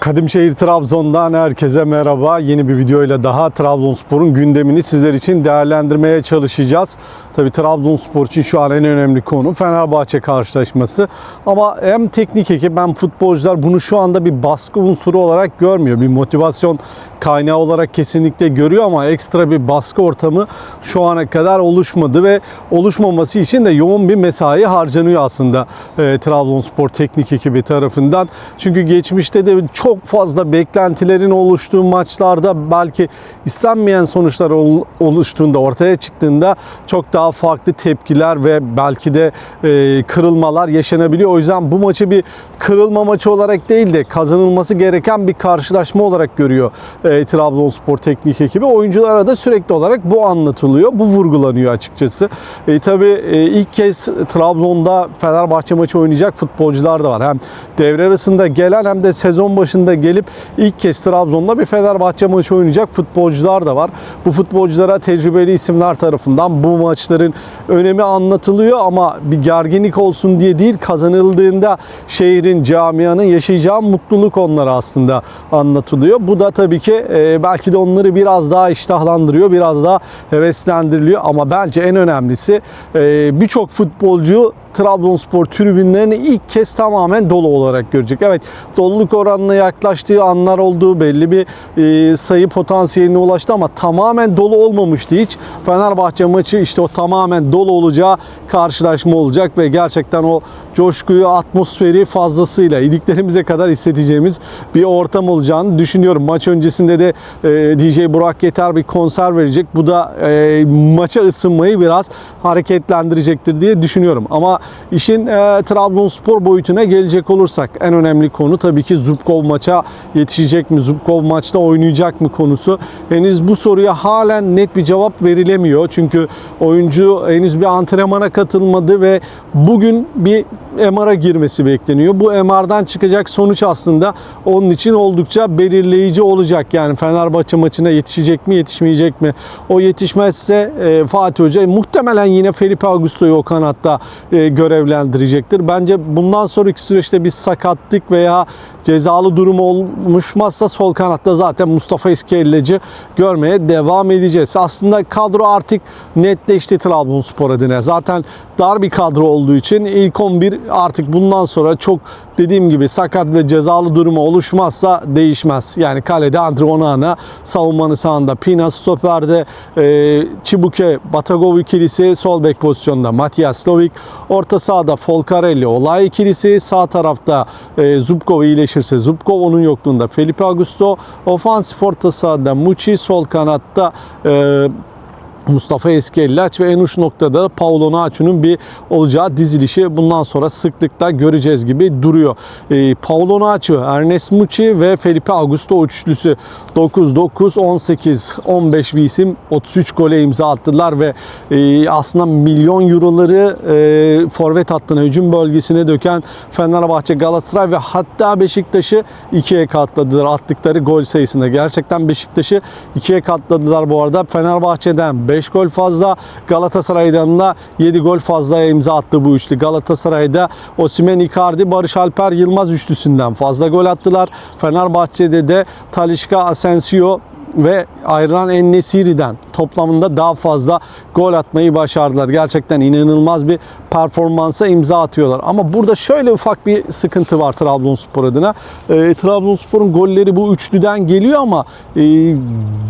Kadimşehir Trabzon'dan herkese merhaba. Yeni bir videoyla daha Trabzonspor'un gündemini sizler için değerlendirmeye çalışacağız. Tabii Trabzonspor için şu an en önemli konu Fenerbahçe karşılaşması. Ama hem teknik ekip hem futbolcular bunu şu anda bir baskı unsuru olarak görmüyor. Bir motivasyon kaynağı olarak kesinlikle görüyor ama ekstra bir baskı ortamı şu ana kadar oluşmadı ve oluşmaması için de yoğun bir mesai harcanıyor aslında e, Trabzonspor teknik ekibi tarafından. Çünkü geçmişte de çok fazla beklentilerin oluştuğu maçlarda belki istenmeyen sonuçlar ol- oluştuğunda ortaya çıktığında çok daha farklı tepkiler ve belki de e, kırılmalar yaşanabiliyor. O yüzden bu maçı bir kırılma maçı olarak değil de kazanılması gereken bir karşılaşma olarak görüyor e, Trabzonspor teknik ekibi. Oyunculara da sürekli olarak bu anlatılıyor. Bu vurgulanıyor açıkçası. E, tabii e, ilk kez Trabzon'da Fenerbahçe maçı oynayacak futbolcular da var. Hem devre arasında gelen hem de sezon başında gelip ilk kez Trabzon'da bir Fenerbahçe maçı oynayacak futbolcular da var. Bu futbolculara tecrübeli isimler tarafından bu maçların önemi anlatılıyor ama bir gerginlik olsun diye değil kazanıldığında şehrin, camianın yaşayacağı mutluluk onlara aslında anlatılıyor. Bu da tabii ki e, belki de onları biraz daha iştahlandırıyor, biraz daha heveslendiriliyor. Ama bence en önemlisi e, birçok futbolcu Trabzonspor tribünlerini ilk kez tamamen dolu olarak görecek. Evet doluluk oranına yaklaştığı anlar olduğu belli bir e, sayı potansiyeline ulaştı ama tamamen dolu olmamıştı hiç. Fenerbahçe maçı işte o tamamen dolu olacağı karşılaşma olacak ve gerçekten o coşkuyu, atmosferi fazlasıyla iliklerimize kadar hissedeceğimiz bir ortam olacağını düşünüyorum. Maç öncesinde de e, DJ Burak Yeter bir konser verecek. Bu da e, maça ısınmayı biraz hareketlendirecektir diye düşünüyorum. Ama işin e, Trabzonspor boyutuna gelecek olursak en önemli konu tabii ki Zubkov maça yetişecek mi? Zubkov maçta oynayacak mı konusu. Henüz bu soruya halen net bir cevap verilemiyor. Çünkü oyuncu henüz bir antrenmana katılmadı ve bugün bir MR'a girmesi bekleniyor. Bu MR'dan çıkacak sonuç aslında onun için oldukça belirleyici olacak. Yani Fenerbahçe maçına yetişecek mi, yetişmeyecek mi? O yetişmezse e, Fatih Hoca muhtemelen yine Felipe Augusto'yu o kanatta e, görevlendirecektir. Bence bundan sonraki süreçte bir sakatlık veya cezalı durum olmuşmazsa sol kanatta zaten Mustafa Eskelleci görmeye devam edeceğiz. Aslında kadro artık netleşti Trabzonspor adına. Zaten dar bir kadro olduğu için ilk 11 artık bundan sonra çok dediğim gibi sakat ve cezalı durumu oluşmazsa değişmez. Yani kalede Andre Onana, savunmanın sağında Pina, stoperde e, Çibuke, Batagov ikilisi, sol bek pozisyonunda Matias Lovik, orta sahada Folcarelli, Olay ikilisi, sağ tarafta e, Zubkov iyileşirse Zubkov onun yokluğunda Felipe Augusto, ofansif orta sahada Muçi, sol kanatta e, Mustafa Eskellaç ve en uç noktada Paulo Nacho'nun bir olacağı dizilişi bundan sonra sıklıkla göreceğiz gibi duruyor. Ee, Paulo Nacho, Ernest Muçi ve Felipe Augusto üçlüsü 9, 9, 18, 15 bir isim 33 gole imza attılar ve e, aslında milyon euroları e, forvet hattına, hücum bölgesine döken Fenerbahçe, Galatasaray ve hatta Beşiktaş'ı ikiye katladılar attıkları gol sayısında. Gerçekten Beşiktaş'ı ikiye katladılar bu arada. Fenerbahçe'den 5 gol fazla, Galatasaray'dan da 7 gol fazla imza attı bu üçlü. Galatasaray'da Osimhen, Icardi, Barış Alper, Yılmaz üçlüsünden fazla gol attılar. Fenerbahçe'de de Talişka, Asensio ve ayrılan Ennesiri'den toplamında daha fazla gol atmayı başardılar. Gerçekten inanılmaz bir performansa imza atıyorlar. Ama burada şöyle ufak bir sıkıntı var Trabzonspor adına. E, Trabzonspor'un golleri bu üçlüden geliyor ama e,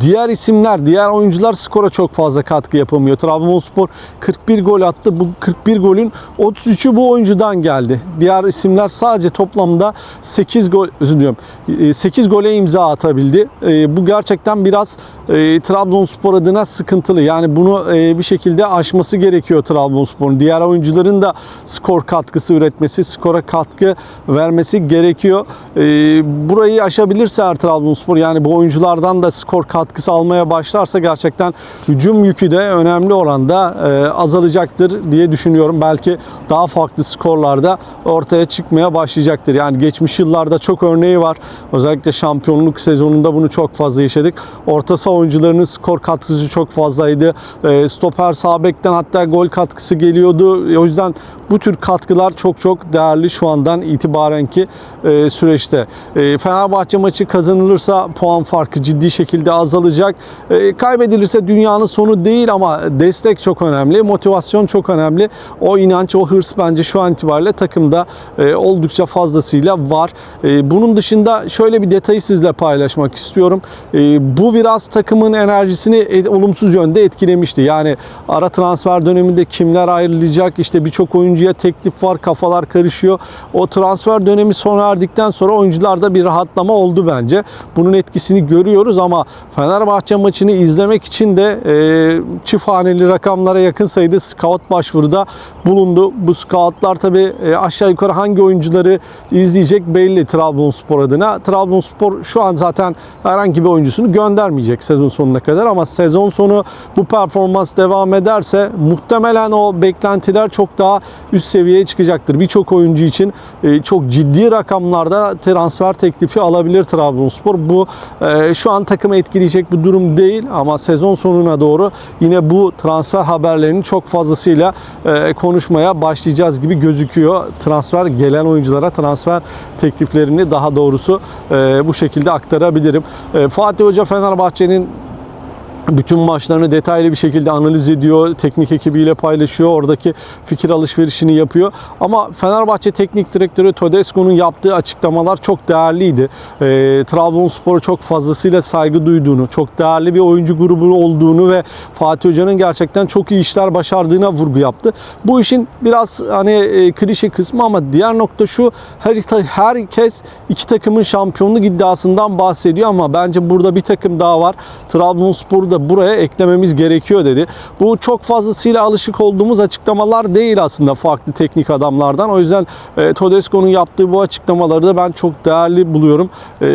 diğer isimler, diğer oyuncular skora çok fazla katkı yapamıyor. Trabzonspor 41 gol attı. Bu 41 golün 33'ü bu oyuncudan geldi. Diğer isimler sadece toplamda 8 gol, özür diliyorum, e, 8 gole imza atabildi. E, bu gerçekten biraz e, Trabzonspor adına sıkıntılı. Yani bunu e, bir şekilde aşması gerekiyor Trabzonspor'un. Diğer oyuncuların da skor katkısı üretmesi, skora katkı vermesi gerekiyor. E, burayı aşabilirse eğer Trabzonspor yani bu oyunculardan da skor katkısı almaya başlarsa gerçekten hücum yükü de önemli oranda e, azalacaktır diye düşünüyorum. Belki daha farklı skorlarda ortaya çıkmaya başlayacaktır. Yani geçmiş yıllarda çok örneği var. Özellikle şampiyonluk sezonunda bunu çok fazla yaşadık. Orta saha oyuncularının skor katkısı çok fazlaydı. E, stoper sağ bekten hatta gol katkısı geliyordu. E, o yüzden bu tür katkılar çok çok değerli şu andan itibarenki e, süreçte. E, Fenerbahçe maçı kazanılırsa puan farkı ciddi şekilde azalacak. E, kaybedilirse dünyanın sonu değil ama destek çok önemli, motivasyon çok önemli. O inanç, o hırs bence şu an itibariyle takımda e, oldukça fazlasıyla var. E, bunun dışında şöyle bir detayı sizle paylaşmak istiyorum. E, bu biraz takımın enerjisini e, olumsuz yönde etkilemişti. Yani ara transfer döneminde kimler ayrılacak, işte birçok oyuncuya teklif var, kafalar karışıyor. O transfer dönemi sona erdikten sonra oyuncularda bir rahatlama oldu bence. Bunun etkisini görüyoruz ama Fenerbahçe maçını izlemek için de e, çift haneli rakamlara yakın sayıda scout başvuruda bulundu. Bu scoutlar tabi aşağı yukarı hangi oyuncuları izleyecek belli Trabzonspor adına. Trabzonspor şu an zaten herhangi bir oyuncusunu göndermeyecek sezon sonuna kadar ama sezon sonu bu performans devam ederse muhtemelen o beklentiler çok daha üst seviyeye çıkacaktır. Birçok oyuncu için e, çok ciddi rakamlarda transfer teklifi alabilir Trabzonspor. Bu e, şu an takımı etkileyecek bir durum değil ama sezon sonuna doğru yine bu transfer haberlerini çok fazlasıyla e, konuşmaya başlayacağız gibi gözüküyor. Transfer gelen oyunculara transfer tekliflerini daha doğrusu bu şekilde aktarabilirim. Fatih Hoca Fenerbahçe'nin bütün maçlarını detaylı bir şekilde analiz ediyor, teknik ekibiyle paylaşıyor, oradaki fikir alışverişini yapıyor. Ama Fenerbahçe Teknik Direktörü Todesco'nun yaptığı açıklamalar çok değerliydi. E, Trabzonspor'a çok fazlasıyla saygı duyduğunu, çok değerli bir oyuncu grubu olduğunu ve Fatih Hoca'nın gerçekten çok iyi işler başardığına vurgu yaptı. Bu işin biraz hani e, klişe kısmı ama diğer nokta şu, her herkes iki takımın şampiyonluk iddiasından bahsediyor ama bence burada bir takım daha var. Trabzonspor'u da buraya eklememiz gerekiyor dedi. Bu çok fazlasıyla alışık olduğumuz açıklamalar değil aslında farklı teknik adamlardan. O yüzden e, Todesco'nun yaptığı bu açıklamaları da ben çok değerli buluyorum. E,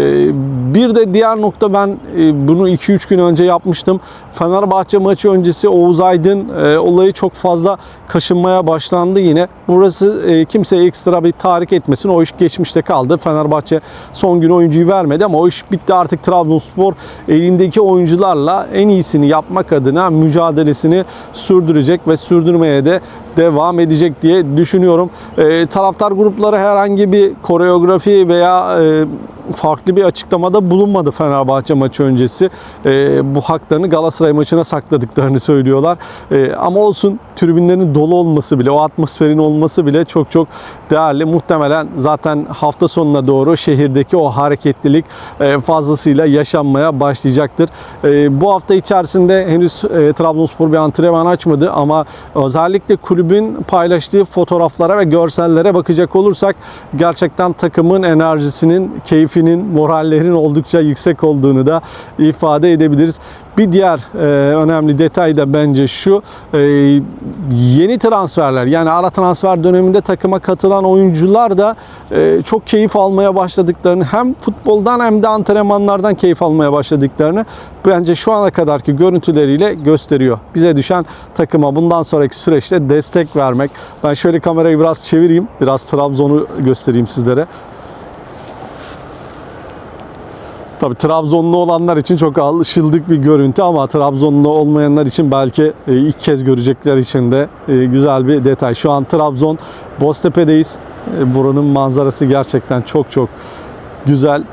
bir de diğer nokta ben e, bunu 2-3 gün önce yapmıştım. Fenerbahçe maçı öncesi Oğuz Aydın e, olayı çok fazla kaşınmaya başlandı yine. Burası e, kimseye ekstra bir tahrik etmesin. O iş geçmişte kaldı. Fenerbahçe son gün oyuncuyu vermedi ama o iş bitti. Artık Trabzonspor elindeki oyuncularla en iyisini yapmak adına mücadelesini sürdürecek ve sürdürmeye de devam edecek diye düşünüyorum. E, taraftar grupları herhangi bir koreografi veya e, farklı bir açıklamada bulunmadı Fenerbahçe maçı öncesi. E, bu haklarını Galatasaray maçına sakladıklarını söylüyorlar. E, ama olsun tribünlerin dolu olması bile, o atmosferin olması bile çok çok değerli. Muhtemelen zaten hafta sonuna doğru şehirdeki o hareketlilik e, fazlasıyla yaşanmaya başlayacaktır. E, bu hafta içerisinde henüz e, Trabzonspor bir antrenman açmadı ama özellikle kulübün paylaştığı fotoğraflara ve görsellere bakacak olursak gerçekten takımın enerjisinin, keyfinin, morallerin oldukça yüksek olduğunu da ifade edebiliriz. Bir diğer e, önemli detay da bence şu. E, yeni transferler yani ara transfer döneminde takıma katılan oyuncular da e, çok keyif almaya başladıklarını hem futboldan hem de antrenmanlardan keyif almaya başladıklarını bence şu ana kadarki görüntüleriyle gösteriyor. Bize düşen takıma bundan sonraki süreçte destek vermek. Ben şöyle kamerayı biraz çevireyim. Biraz Trabzon'u göstereyim sizlere. Tabii Trabzonlu olanlar için çok alışıldık bir görüntü ama Trabzonlu olmayanlar için belki e, ilk kez görecekler için de e, güzel bir detay. Şu an Trabzon Boztepe'deyiz. E, Buranın manzarası gerçekten çok çok güzel.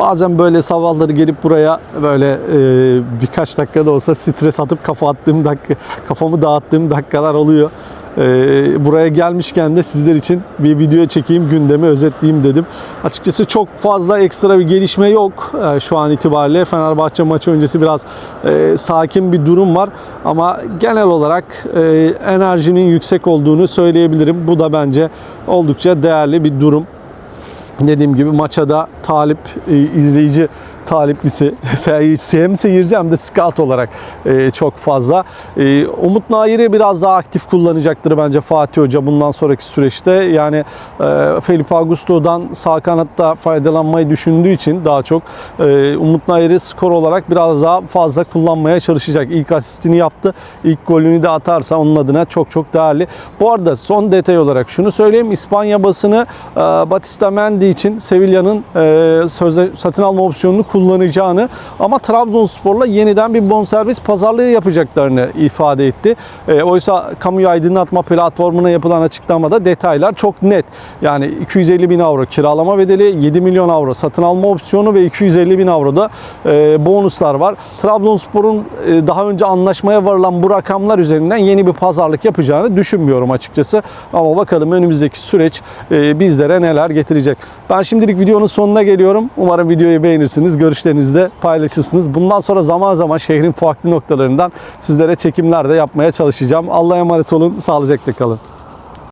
Bazen böyle sabahları gelip buraya böyle e, birkaç dakikada olsa stres atıp kafa attığım dakika, kafamı dağıttığım dakikalar oluyor. E, buraya gelmişken de sizler için bir video çekeyim, gündemi özetleyeyim dedim. Açıkçası çok fazla ekstra bir gelişme yok e, şu an itibariyle. Fenerbahçe maçı öncesi biraz e, sakin bir durum var ama genel olarak e, enerjinin yüksek olduğunu söyleyebilirim. Bu da bence oldukça değerli bir durum dediğim gibi maça da talip izleyici taliplisi hem seyirci hem de scout olarak e, çok fazla. E, Umut Nair'i biraz daha aktif kullanacaktır bence Fatih Hoca bundan sonraki süreçte. Yani e, Felipe Augusto'dan sağ kanatta faydalanmayı düşündüğü için daha çok Umut Nair'i skor olarak biraz daha fazla kullanmaya çalışacak. İlk asistini yaptı. İlk golünü de atarsa onun adına çok çok değerli. Bu arada son detay olarak şunu söyleyeyim. İspanya basını Batista Mendy için Sevilla'nın e, sözde satın alma opsiyonunu kullanacağını ama Trabzonspor'la yeniden bir bonservis pazarlığı yapacaklarını ifade etti. E, oysa kamuya aydınlatma platformuna yapılan açıklamada detaylar çok net. Yani 250 bin avro kiralama bedeli, 7 milyon avro satın alma opsiyonu ve 250 bin avro da e, bonuslar var. Trabzonspor'un e, daha önce anlaşmaya varılan bu rakamlar üzerinden yeni bir pazarlık yapacağını düşünmüyorum açıkçası. Ama bakalım önümüzdeki süreç e, bizlere neler getirecek. Ben şimdilik videonun sonuna geliyorum. Umarım videoyu beğenirsiniz. Görüşlerinizi de paylaşırsınız. Bundan sonra zaman zaman şehrin farklı noktalarından sizlere çekimler de yapmaya çalışacağım. Allah'a emanet olun. Sağlıcakla kalın.